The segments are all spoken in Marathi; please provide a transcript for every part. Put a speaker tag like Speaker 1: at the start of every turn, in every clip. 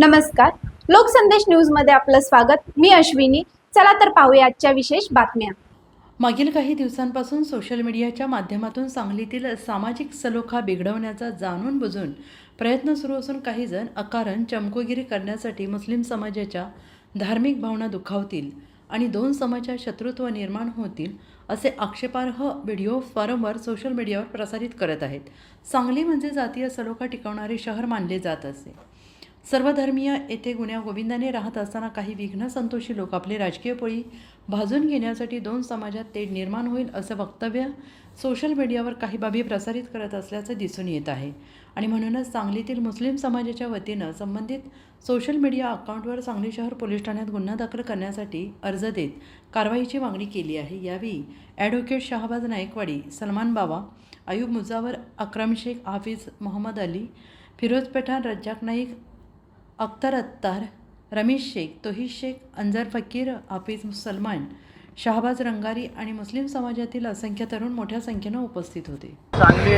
Speaker 1: नमस्कार. लोकसंदेश न्यूजमध्ये आपलं स्वागत. मी अश्विनी. चला तर पाहूया आजच्या विशेष बातम्या.
Speaker 2: मागील काही दिवसांपासून सोशल मीडियाच्या माध्यमातून सांगलीतील सामाजिक सलोखा बिघडवण्याचा जाणून बुजून प्रयत्न सुरू असून काही जण अकारण चमकोगिरी करण्यासाठी मुस्लिम समाजाच्या धार्मिक भावना दुखावतील आणि दोन समाजात शत्रुत्व निर्माण होतील असे आक्षेपार्ह व्हिडिओ वारंवार सोशल मीडियावर प्रसारित करत आहेत. सांगली म्हणजे जातीय सलोखा टिकवणारे शहर मानले जात असे. सर्वधर्मीय येथे गुण्या गोविंदाने राहत असताना काही विघ्न संतोषी लोक आपली राजकीय पोळी भाजून घेण्यासाठी दोन समाजात तेढ निर्माण होईल असं वक्तव्य सोशल मीडियावर काही बाबी प्रसारित करत असल्याचं दिसून येत आहे. आणि म्हणूनच सांगलीतील मुस्लिम समाजाच्या वतीनं संबंधित सोशल मीडिया अकाउंटवर सांगली शहर पोलीस ठाण्यात गुन्हा दाखल करण्यासाठी अर्ज देत कारवाईची मागणी केली आहे. यावेळी ॲडव्होकेट शहाबाज नायकवाडी सलमान बाबा आयुब मुजावर अक्रम शेख हाफिज मोहम्मद अली फिरोज पठाण रज्जाक नाईक अख्तर अत्तार रमेश शेख तोहीद शेख अंजर फकीर हाफिज सलमान शहाबाज रंगारी आणि मुस्लिम समाजातील असंख्य तरुण मोठ्या संख्येनं उपस्थित होते.
Speaker 3: सांगली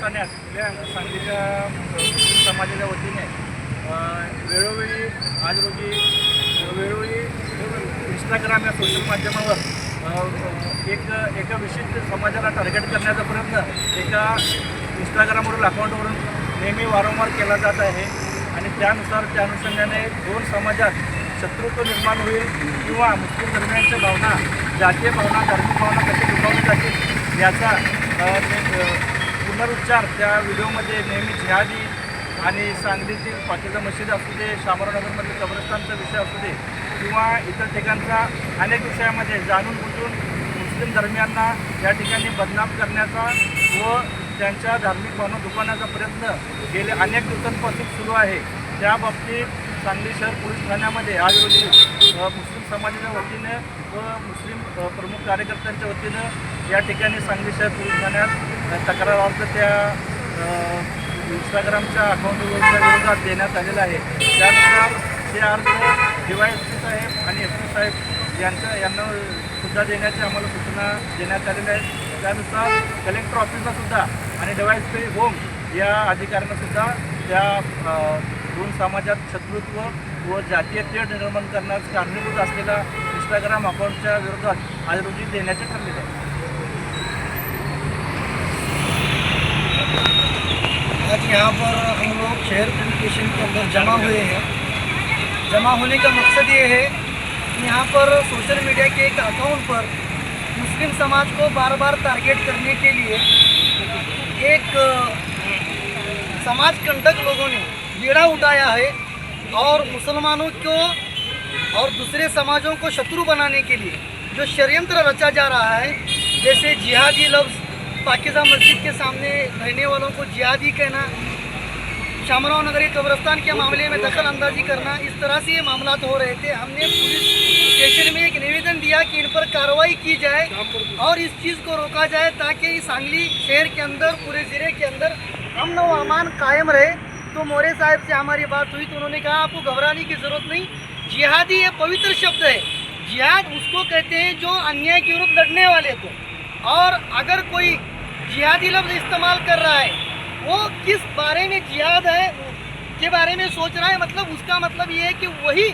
Speaker 3: ठाण्यात आपल्या सांगलीच्या समाजाच्या वतीने वेळोवेळी आज रोजी वेळोवेळी इंस्टाग्राम या सोशल माध्यमावर एक एका विशिष्ट समाजाला टार्गेट करण्याचा प्रयत्न एका इंस्टाग्रामवरील अकाउंटवरून नेहमी वारंवार केला जात आहे. आणि त्यानुसार त्या अनुषंगाने दोन समाजात शत्रुत्व निर्माण होईल किंवा मुस्लिम धर्मियांच्या भावना जातीय भावना धार्मिक भावना कशी दुखावली जातील याचा पुनरुच्चार त्या व्हिडिओमध्ये नेहमी जिहादी आणि सांगलीतील पाकिजा मशीद असू दे शामरावनगरमधील कब्रस्तानचा विषय असू दे किंवा इतर ठिकाणचा अनेक विषयामध्ये जाणून बुजून मुस्लिम धर्मियांना या ठिकाणी बदनाम करण्याचा व त्यांच्या धार्मिक भावना दुकानाचा प्रयत्न गेले अनेक दिवसांपासून सुरू आहे. त्या बाबतीत सांगली शहर पोलीस ठाण्यामध्ये आज रोजी मुस्लिम समाजाच्या वतीनं व मुस्लिम प्रमुख कार्यकर्त्यांच्या वतीनं या ठिकाणी सांगली शहर पोलीस ठाण्यात तक्रार अर्ज त्या इंस्टाग्रामच्या अकाउंटवरच्या विरोधात देण्यात आलेला आहे. त्यानुसार ते अर्ज डीवायएसपी साहेब आणि एस पी साहेब यांच्या यांना सुद्धा देण्याची आम्हाला सूचना देण्यात आलेल्या आहेत त्यानुसार कलेक्टर ऑफिसला सुद्धा आणि डी वाय होम या अधिकाऱ्यांना सुद्धा त्या दोन समाजात शत्रुत्व व जातीय तेढ निर्माण करण्यास कारणीभूत असलेल्या इंस्टाग्राम अकाउंटच्या विरोधात आज रोजी देण्याचे ठरलेले आहे.
Speaker 4: आज यहाँ पर हम लोग शहर पुलिस स्टेशन के अंदर जमा हुए हैं। जमा होने का मकसद ये है कि यहाँ पर सोशल मीडिया के एक अकाउंट पर मुस्लिम समाज को बार बार टारगेट करने के लिए एक समाज कंटक लोगों ने बीड़ा उठाया है और मुसलमानों को और दूसरे समाजों को शत्रु बनाने के लिए जो षड्यंत्र रचा जा रहा है, जैसे जिहादी लफ्ज़ पाकिजा मस्जिद के सामने रहने वालों को जिहादी कहना शामराव नगरी कब्रस्तान के मामले में दखल अंदाजी करना, इस तरह से ये मामला हो रहे थे। हमने पुलिस स्टेशन में एक निवेदन दिया कि इन पर कार्रवाई की जाए और इस चीज़ को रोका जाए ताकि इस सांगली शहर के अंदर, पूरे ज़िले के अंदर अमन व अमान कायम रहे। तो मोरे साहब से हमारी बात हुई तो उन्होंने कहा, आपको घबराने की ज़रूरत नहीं। जिहादी ये पवित्र शब्द है। जिहाद उसको कहते हैं जो अन्याय के विरुद्ध लड़ने वाले को। और अगर कोई जिहादी लफ्ज़ इस्तेमाल कर रहा है वो किस बारे में जिहाद है के बारे में सोच रहा है? मतलब उसका मतलब ये है कि वही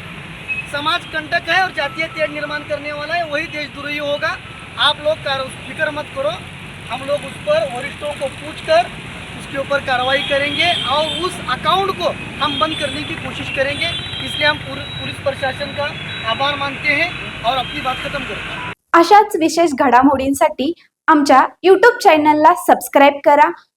Speaker 4: समाज कंटक है और जातीय तेज निर्माण करने वाला है वही देशद्रोही होगा। आप लोग फिक्र मत करो। हम लोग उस पर वरिष्ठों को पूछ कर उसके ऊपर कार्रवाई करेंगे और उस अकाउंट को हम बंद करने की कोशिश करेंगे। इसलिए हम पुलिस प्रशासन का आभार मानते हैं और अपनी बात खत्म करते हैं।
Speaker 1: अशाच विशेष घडामोडींसाठी आमच्या यूट्यूब चॅनलला सबस्क्राईब करा.